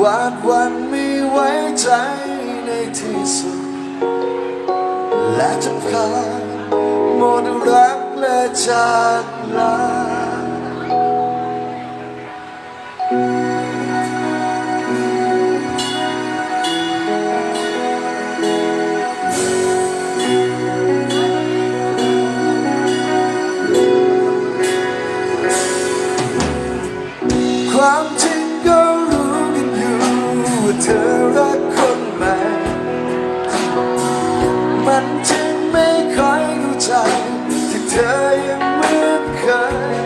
ของอาหวาดวันไม่ไว้ใจในที่สุด และจำพาหมดรักและจากลา อรักคนใหม่ มันจึงไม่ค่อยรู้ใจที่เธอยังเหมือนเคย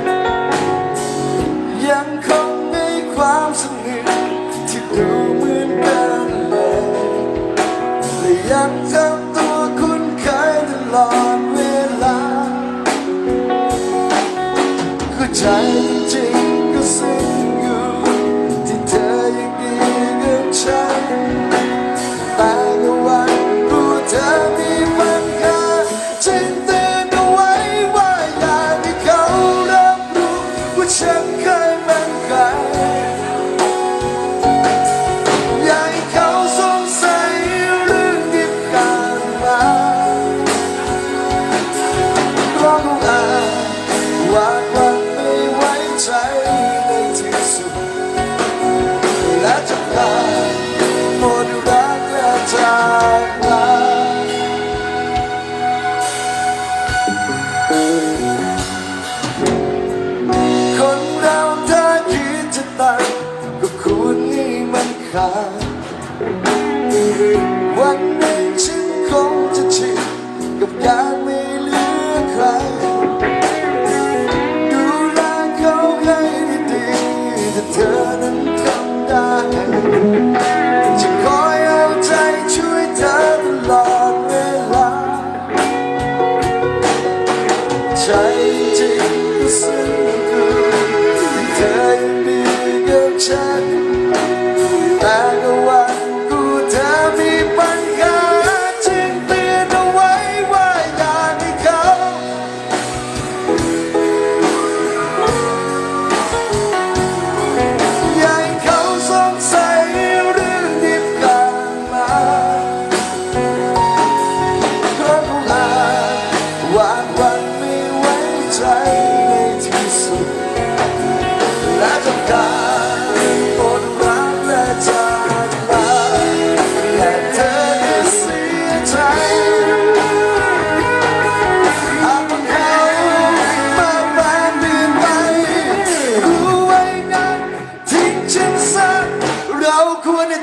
ยังคงมีความสนิทที่ดูเหมือนกันเลยและยังทำาดหวันไม่ไว้ใจในที่สุด และจะพาหมดรักและจากลาคนเราถ้าคิดจะตายก็ควรให้มันขาด ฉัน แต่ก็หวันกูเธอมีปัญหาจึงเตือนเอาไว้ว่าอย่าให้เขา อย่าให้เขาสงสัยเรื่องที่ผ่านมาเพราะเขาอาจวางวันไม่ไว้ใจ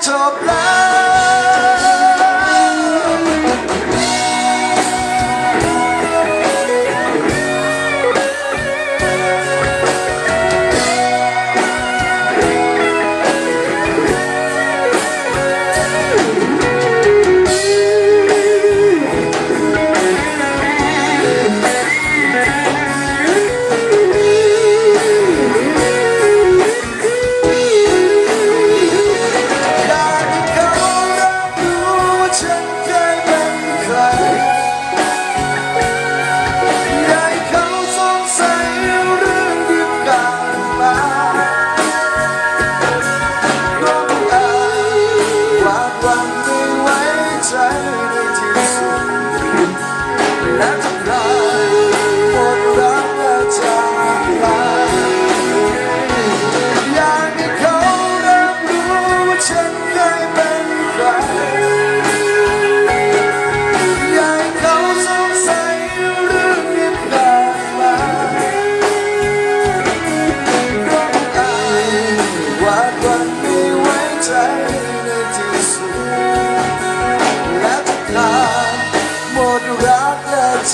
คว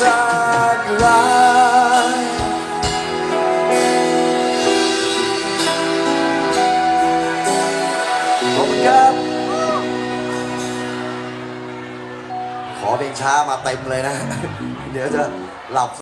จากลาขอบคุณครับ ขอเพลงช้ามาเต็มเลยนะ เดี๋ยวจะหลับ